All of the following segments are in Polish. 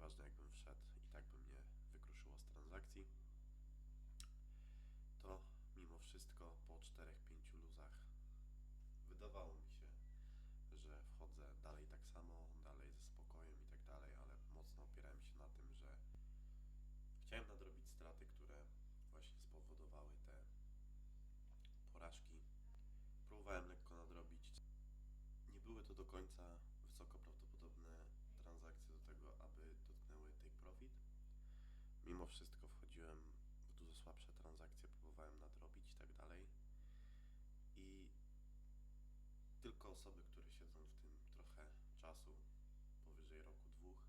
nieważne jakbym wszedł i tak by mnie wykruszyło z transakcji, to mimo wszystko po 4-5 luzach wydawało mi się, że wchodzę dalej tak samo, dalej ze spokojem i tak dalej, ale mocno opierałem się na tym, że chciałem nadrobić straty, które właśnie spowodowały te porażki. Próbowałem lekko nadrobić. Nie były to do końca wysoko prawdopodobne transakcje do tego, aby dotknęły take profit. Mimo wszystko wchodziłem w dużo słabsze transakcje, próbowałem nadrobić i tak dalej. I tylko osoby, które siedzą w tym trochę czasu, powyżej roku, dwóch,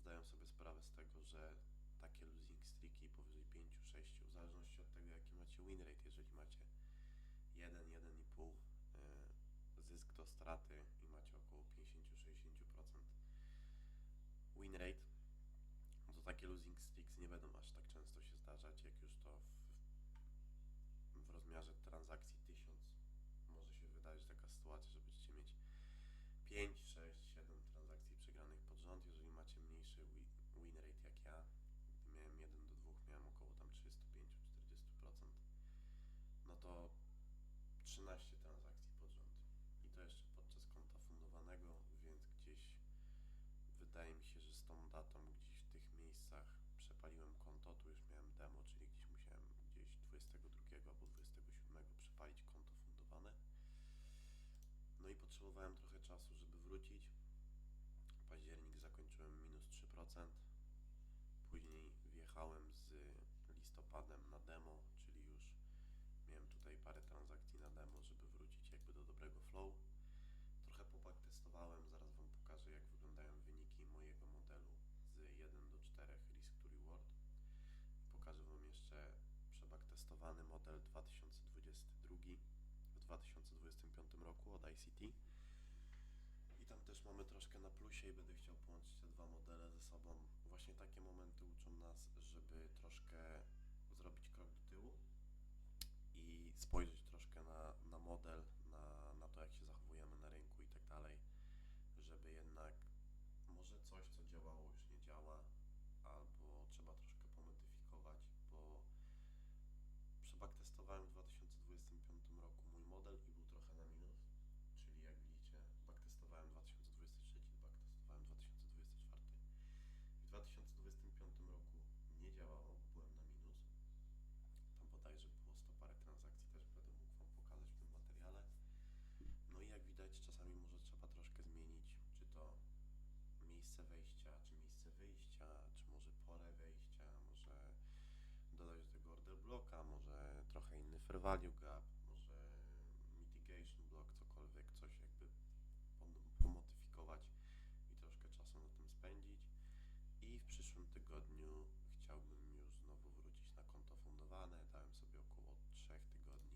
zdają sobie sprawę z tego, że takie losing streaki powyżej 5, 6, w zależności od tego, jaki macie win rate, jeżeli macie 1, 1,5 y, zysk do straty i macie około 50-60% win rate, takie losing streaks nie będą aż tak często się zdarzać, jak już to w, w rozmiarze transakcji 1000 może się wydarzyć taka sytuacja, że będziecie mieć 5, 6, 7 transakcji przegranych pod rząd, jeżeli macie mniejszy wi- win rate jak ja, gdy miałem 1 do 2, miałem około tam 35-40%, no to 13 transakcji pod rząd. I to jeszcze podczas konta fundowanego, więc gdzieś wydaje mi się, że z tą datą gdzieś w tych miejscach przepaliłem konto, tu już miałem demo, czyli gdzieś musiałem gdzieś 22 albo 27 przepalić konto fundowane. No i potrzebowałem trochę czasu, żeby wrócić. Październik zakończyłem minus 3%. Później wjechałem z listopadem na demo, czyli już miałem tutaj parę transakcji na demo, żeby wrócić jakby do dobrego flow. Trochę popak testowałem, zaraz Wam pokażę jak wyglądają wyniki mojego modelu z 1 do 4 risk to reward. Pokażę Wam jeszcze przebak testowany model 2022 w 2025 roku od ICT. I tam też mamy troszkę na plusie i będę chciał połączyć te dwa modele ze sobą. Właśnie takie momenty uczą nas, żeby troszkę zrobić krok do tyłu i spojrzeć troszkę na, na model, na, na to, jak się zachowujemy na rynku i tak dalej, żeby jednak może coś, co działało, już nie działa, albo trzeba troszkę pomodyfikować, bo przebak testowałem w 2025 roku mój model i był trochę na minus, czyli jak widzicie, backtestowałem 2023, backtestowałem 2024. W 2025 roku nie działało, bo byłem na minus. Tam bodajże było 100 parę transakcji, też będę mógł Wam pokazać w tym materiale. No i jak widać, czasami może trzeba troszkę zmienić, czy to miejsce wejścia, czy miejsce wyjścia, czy może porę wejścia, może dodać do tego order bloka, może value gap, może mitigation block, cokolwiek, coś jakby pom- pomodyfikować i troszkę czasu na tym spędzić. I w przyszłym tygodniu chciałbym już znowu wrócić na konto fundowane. Dałem sobie około 3 tygodni.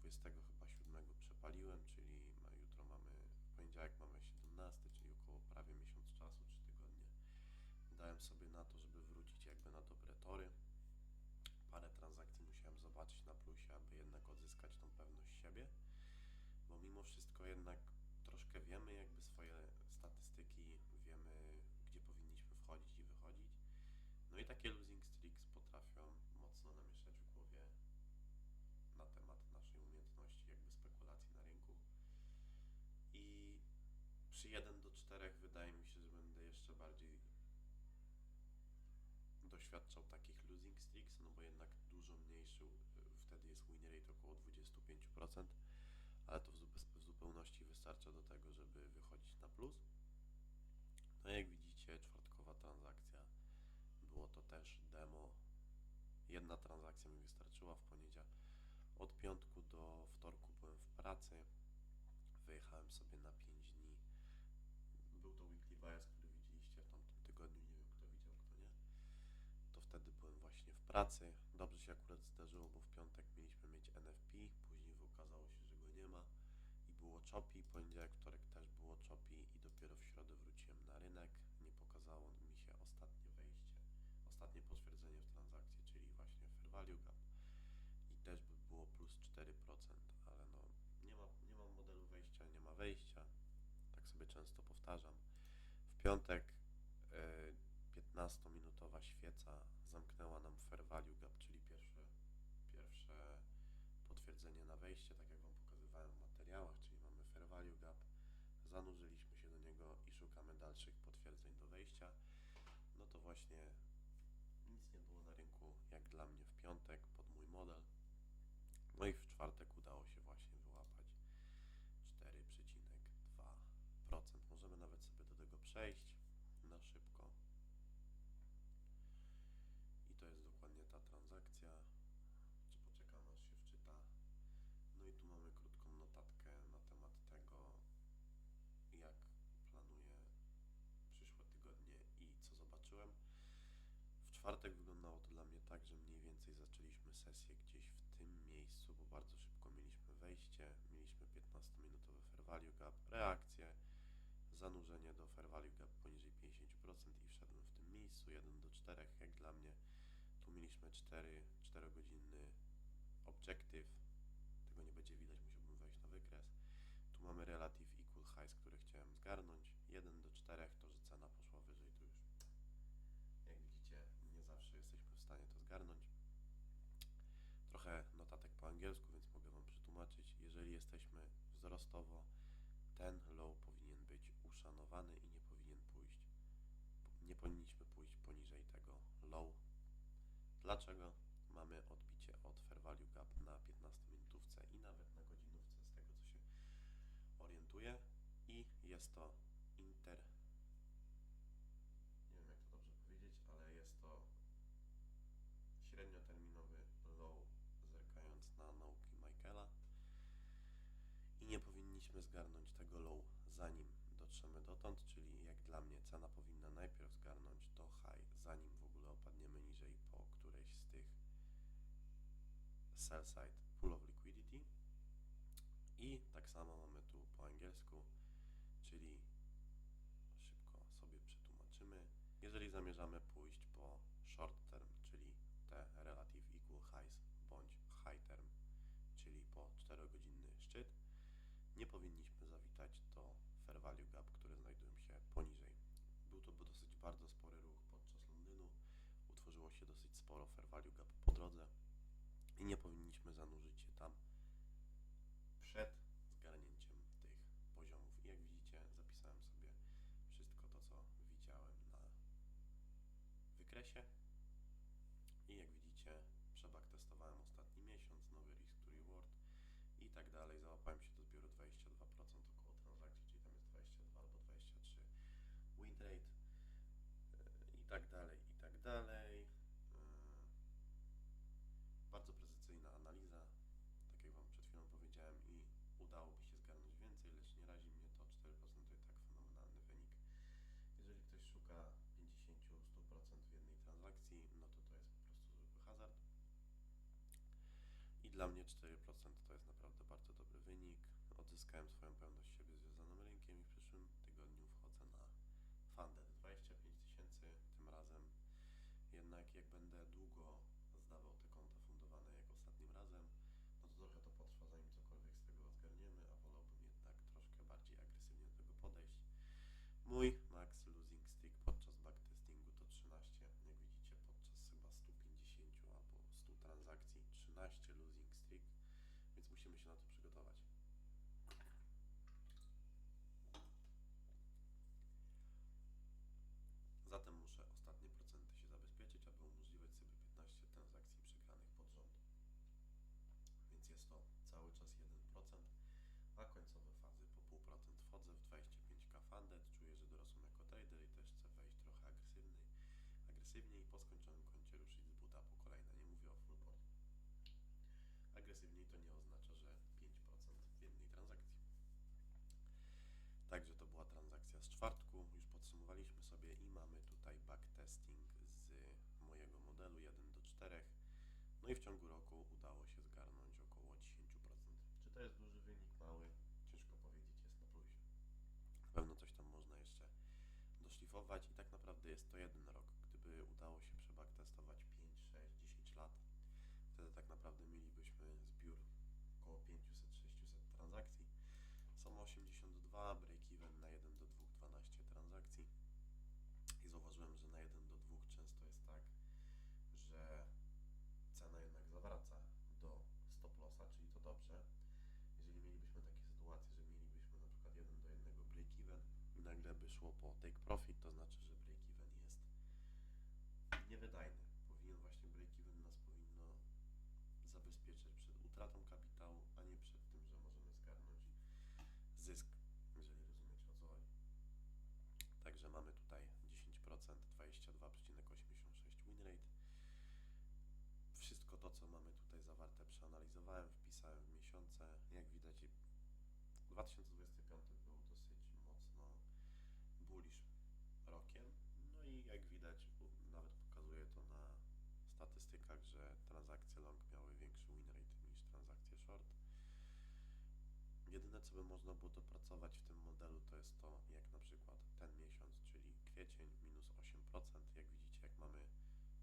20 chyba 7 przepaliłem, czyli jutro mamy, w poniedziałek mamy 17, czyli około prawie miesiąc czasu, 3 tygodnie. Dałem sobie na to, żeby wrócić jakby na dobre tory. Zobaczyć na plusie, aby jednak odzyskać tą pewność siebie, bo mimo wszystko jednak troszkę wiemy jakby swoje statystyki, wiemy gdzie powinniśmy wchodzić i wychodzić. No i takie losing streaks potrafią mocno namieszać w głowie na temat naszej umiejętności jakby spekulacji na rynku. I przy 1 do 4 wydaje mi się, że będę jeszcze bardziej doświadczał takich losing streaks, no bo jednak dużo mniejszy, y, wtedy jest win rate około 25%, ale to w zupełności wystarcza do tego, żeby wychodzić na plus. No jak widzicie, czwartkowa transakcja, było to też demo. Jedna transakcja mi wystarczyła w poniedziałek. Od piątku do wtorku byłem w pracy. Wyjechałem sobie na 5 dni. Był to weekly bias, który widzieliście w tamtym tygodniu. Nie wiem, kto widział, kto nie. To wtedy byłem właśnie w pracy. Dobrze się akurat zdarzyło, bo w piątek mieliśmy mieć NFP. Później okazało się, że go nie ma i było choppy. Poniedziałek, wtorek też było choppy i dopiero w środę wróciłem na rynek. Nie pokazało mi się ostatnie wejście, ostatnie potwierdzenie w transakcji, czyli właśnie fair value gap i też by było plus 4%, ale no nie ma, nie ma modelu wejścia, nie ma wejścia. Tak sobie często powtarzam. W piątek e, 15-minutowa świeca zamknęła nam fair value gap, czyli pierwsze, pierwsze na wejście, tak jak Wam pokazywałem w materiałach, czyli mamy fair value gap, zanurzyliśmy się do niego i szukamy dalszych potwierdzeń do wejścia, no to właśnie nic nie było na rynku, jak dla mnie w piątek czwartek wyglądało to dla mnie tak, że mniej więcej zaczęliśmy sesję gdzieś w tym miejscu, bo bardzo szybko mieliśmy wejście, mieliśmy 15-minutowy fair value gap, reakcję, zanurzenie do fair value gap poniżej 50% i wszedłem w tym miejscu 1 do 4, jak dla mnie. Tu mieliśmy 4, 4 godzinny objective, tego nie będzie widać, musiałbym wejść na wykres. Tu mamy relative equal highs, które chciałem zgarnąć, 1 do 4, to że cena poszła wyżej, tu już jak widzicie, nie zawsze jesteśmy w stanie to zgarnąć. Trochę notatek po angielsku, więc mogę Wam przetłumaczyć. Jeżeli jesteśmy wzrostowo, ten low powinien być uszanowany i nie powinien pójść. Nie powinniśmy pójść poniżej tego low. Dlaczego? Mamy odbicie od fair value gap na 15 minutówce i nawet na godzinówce z tego co się orientuję i jest to powinniśmy zgarnąć tego low zanim dotrzemy dotąd, czyli jak dla mnie cena powinna najpierw zgarnąć to high zanim w ogóle opadniemy niżej po którejś z tych sell side pool of liquidity i tak samo mamy tu po angielsku, czyli szybko sobie przetłumaczymy. Jeżeli zamierzamy pójść po short term, czyli te relative equal highs, bądź high term, czyli po 4-godzinny szczyt, nie powinniśmy zawitać do fair value gap, które znajdują się poniżej. Był to dosyć bardzo spory ruch podczas Londynu, utworzyło się dosyć sporo fair value gap po drodze i nie powinniśmy zanurzyć się tam przed zgarnięciem tych poziomów. I jak widzicie, zapisałem sobie wszystko to, co widziałem na wykresie. I jak widzicie, przebak testowałem ostatni miesiąc, nowy risk to reward i tak dalej. Załapałem się do zbioru 22% około transakcji, czyli tam jest 22 albo 23 win rate yy, i tak dalej, i tak dalej. Yy, Bardzo precyzyjna analiza, tak jak Wam przed chwilą powiedziałem i udałoby się zgarnąć więcej, lecz nie razi mnie to 4% to i tak fenomenalny wynik. Jeżeli ktoś szuka 50-100% w jednej transakcji, no to to jest po prostu zwykły hazard. I dla mnie 4% to jest naprawdę bardzo dobry wynik. Odzyskałem swoją pewność siebie związaną rynkiem i w przyszłym tygodniu wchodzę na funded 25 tysięcy tym razem. Jednak jak będę długo zdawał te konta fundowane jak ostatnim razem, no to trochę to potrwa zanim cokolwiek z tego zgarniemy, a wolałbym jednak troszkę bardziej agresywnie do tego podejść. Mój max losing stick podczas backtestingu to 13, jak widzicie podczas chyba 150 albo 100 transakcji 13 losing streak, więc musimy się na to przygotować. Zatem muszę ostatnie procenty się zabezpieczyć, aby umożliwić sobie 15 transakcji przegranych pod rząd. Więc jest to cały czas 1%, a końcowe fazy po 0,5% wchodzę w 25k funded, czuję, że dorosłem jako trader i też chcę wejść trochę agresywniej, agresywniej i po skończonym koncie ruszyć z buta po kolejne. Nie mówię o full port. Agresywniej to nie oznacza, że 5% w jednej transakcji. Także to była transakcja z czwartku, już podsumowaliśmy sobie i mamy tutaj backtesting z mojego modelu 1 do 4. No i w ciągu roku udało się zgarnąć około 10%. Czy to jest duży wynik, mały? Ciężko powiedzieć, jest na plusie. Na pewno coś tam można jeszcze doszlifować i tak naprawdę jest to jeden rok. Gdyby udało się przebaktestować 5, 6, 10 lat, wtedy tak naprawdę mielibyśmy zbiór około 500-600 transakcji. Są 82, nagle by szło po take profit, to znaczy, że break-even jest niewydajny. Powinien właśnie break-even nas powinno zabezpieczać przed utratą kapitału, a nie przed tym, że możemy zgarnąć zysk, jeżeli rozumiecie o co chodzi. Także mamy tutaj 10%, 22,86 win rate. Wszystko to, co mamy tutaj zawarte, przeanalizowałem, wpisałem w miesiące. Jak widać, 2020 Rokiem. No i jak widać, nawet pokazuje to na statystykach, że transakcje long miały większy win rate niż transakcje short. Jedyne, co by można było dopracować w tym modelu, to jest to, jak na przykład ten miesiąc, czyli kwiecień, minus 8%. Jak widzicie, jak mamy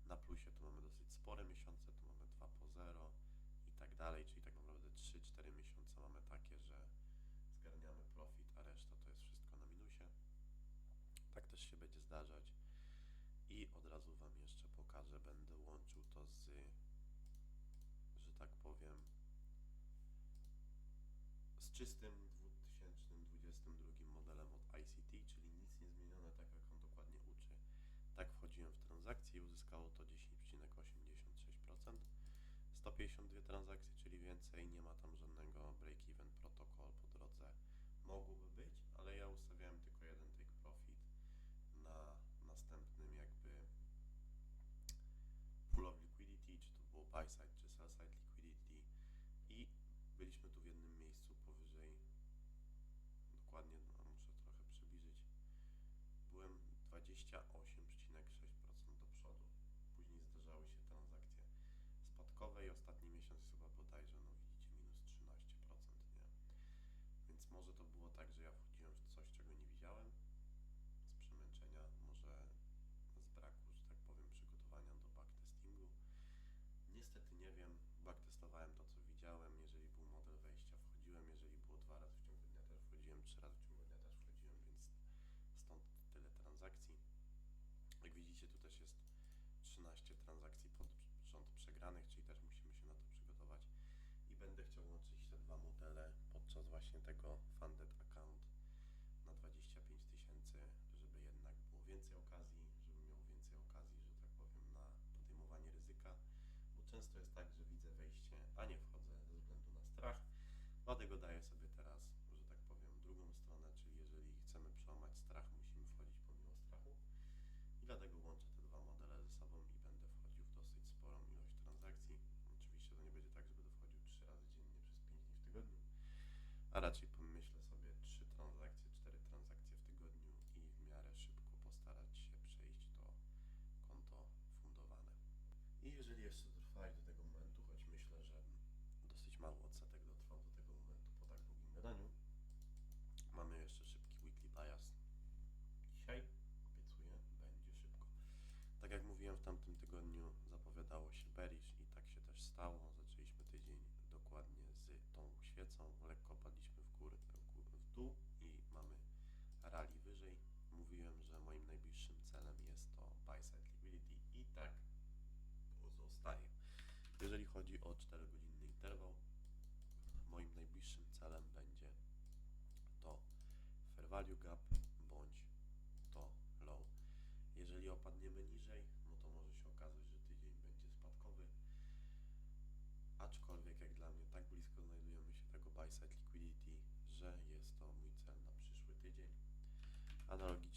na plusie, to mamy dosyć spore miesiące, tu mamy 2 po 0 i tak dalej, czyli i od razu Wam jeszcze pokażę, będę łączył to z, że tak powiem, z czystym 2022 modelem od ICT, czyli nic nie zmienione, tak jak on dokładnie uczy. Tak wchodziłem w transakcje i uzyskało to 10,86%. 152 transakcje, czyli więcej, nie ma tam żadnego break-even protokol po drodze. Mogłoby 13 transakcji pod rząd przegranych, czyli też musimy się na to przygotować. I będę chciał łączyć te dwa modele podczas właśnie tego value gap bądź to low. Jeżeli opadniemy niżej, no to może się okazać, że tydzień będzie spadkowy. Aczkolwiek jak dla mnie tak blisko znajdujemy się tego buy side liquidity, że jest to mój cel na przyszły tydzień. Analogicznie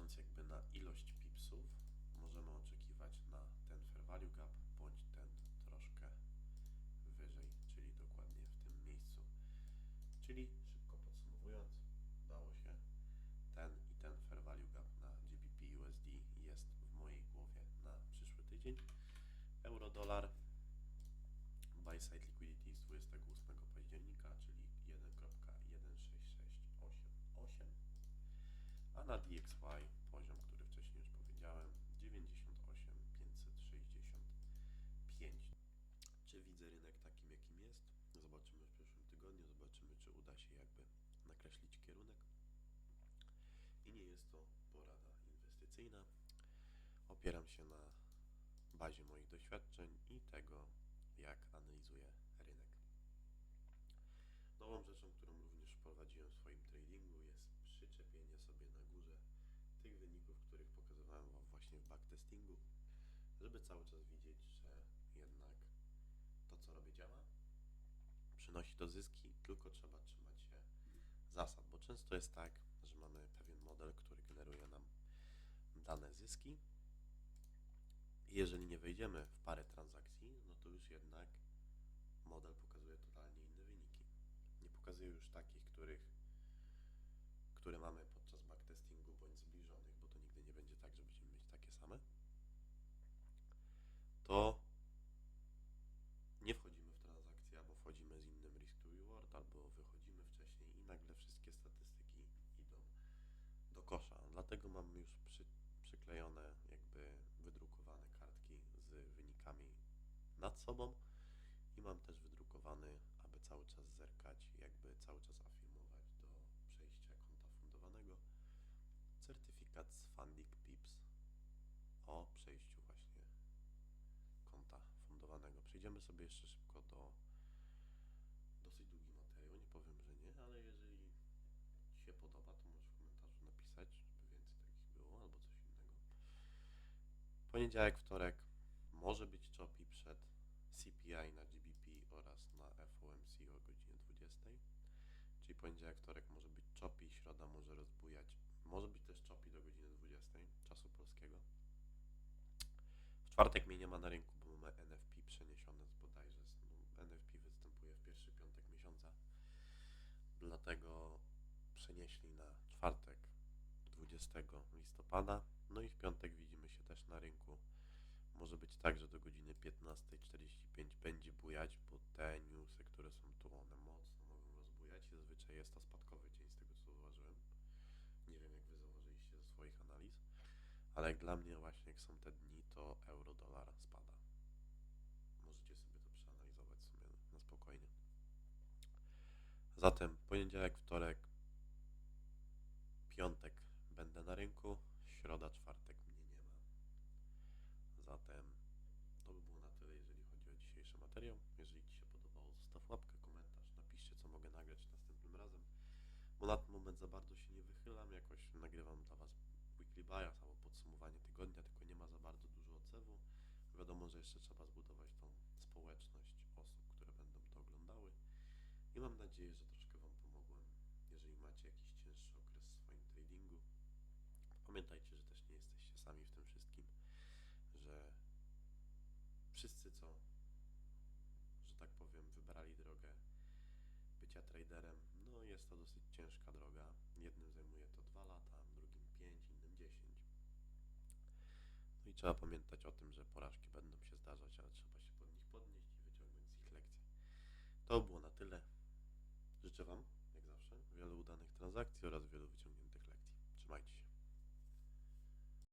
patrząc jakby na ilość pipsów, możemy oczekiwać na ten fair value gap bądź ten troszkę wyżej, czyli dokładnie w tym miejscu. Czyli szybko podsumowując, udało się. Ten i ten fair value gap na GBP USD jest w mojej głowie na przyszły tydzień. Euro dolar buy side liquidity z 28 października, czyli 1.16688, a na DXY poziom, który wcześniej już powiedziałem, 98,565. Czy widzę rynek takim, jakim jest? Zobaczymy w przyszłym tygodniu, zobaczymy, czy uda się jakby nakreślić kierunek. I nie jest to porada inwestycyjna. Opieram się na bazie moich doświadczeń i tego, jak analizuję rynek. Nową rzeczą, którą również wprowadziłem w swoim tradingu jest przyczepienie sobie na górze tych wyników, których pokazywałem Wam właśnie w backtestingu, żeby cały czas widzieć, że jednak to, co robię, działa, przynosi to zyski, tylko trzeba trzymać się zasad, bo często jest tak, że mamy pewien model, który generuje nam dane zyski. Jeżeli nie wejdziemy w parę transakcji, no to już jednak model pokazuje totalnie inne wyniki. Nie pokazuje już takich, których, które mamy podczas backtestingu bądź zbliżonych, bo to nigdy nie będzie tak, że będziemy mieć takie same. To nie wchodzimy w transakcję, albo wchodzimy z innym risk to reward, albo wychodzimy wcześniej i nagle wszystkie statystyki idą do kosza. Dlatego mam już przy, przyklejone, jakby wydrukowane kartki z wynikami nad sobą i mam też wydrukowany, aby cały czas zerkać, jakby cały czas afirmować do przejścia konta fundowanego certyfikat z Fundic Pips o przejściu właśnie konta fundowanego. Przejdziemy sobie jeszcze szybko do dosyć długi materiał. Nie powiem, że nie, ale jeżeli Ci się podoba, to możesz w komentarzu napisać, żeby więcej takich było albo coś innego. Poniedziałek, wtorek może być choppy przed CPI na GBP oraz na FOMC o godzinie 20. Czyli poniedziałek, wtorek może być choppy, środa może rozbujać. Może być też choppy do godziny 20 czasu polskiego. W czwartek mnie nie ma na rynku, bo mamy NFP przeniesione z bodajże. z- No, NFP występuje w pierwszy piątek miesiąca. Dlatego przenieśli na czwartek 20 listopada. No i w piątek widzimy się też na rynku. Może być tak, że do godziny 15.45 będzie bujać, bo te newsy, które są tu, one mocno mogą rozbujać. Zazwyczaj jest to spadkowy dzień, z tego co zauważyłem. Nie wiem, jak wy zauważyliście ze swoich analiz, ale jak dla mnie właśnie jak są te dni, to euro dolar spada. Możecie sobie to przeanalizować sobie na spokojnie. Zatem poniedziałek, wtorek, piątek będę na rynku, środa, czwartek mnie nie ma. Zatem to by było na tyle, jeżeli chodzi o dzisiejszy materiał. Jeżeli Ci się podobało, zostaw łapkę, komentarz, napiszcie, co mogę nagrać następnym razem. Bo na ten moment za bardzo się nie wychylam, jakoś nagrywam dla Was weekly bias albo podsumowanie tygodnia, tylko nie ma za bardzo dużo odzewu. Wiadomo, że jeszcze trzeba zbudować tą społeczność osób, które będą to oglądały. I mam nadzieję, że troszkę Wam pomogłem, jeżeli macie jakiś cięższy okres w swoim tradingu. Pamiętajcie, że też nie jesteście sami w tym wszystkim, że wszyscy, co, że tak powiem, wybrali drogę bycia traderem, no jest to dosyć ciężka droga. Jednym zajmuje to 2 lata, drugim 5, innym 10. No i trzeba pamiętać o tym, że porażki będą się zdarzać, ale trzeba się pod nich podnieść i wyciągnąć z nich lekcje. To było na tyle. Życzę Wam, jak zawsze, wielu udanych transakcji oraz wielu wyciągniętych lekcji. Trzymajcie się.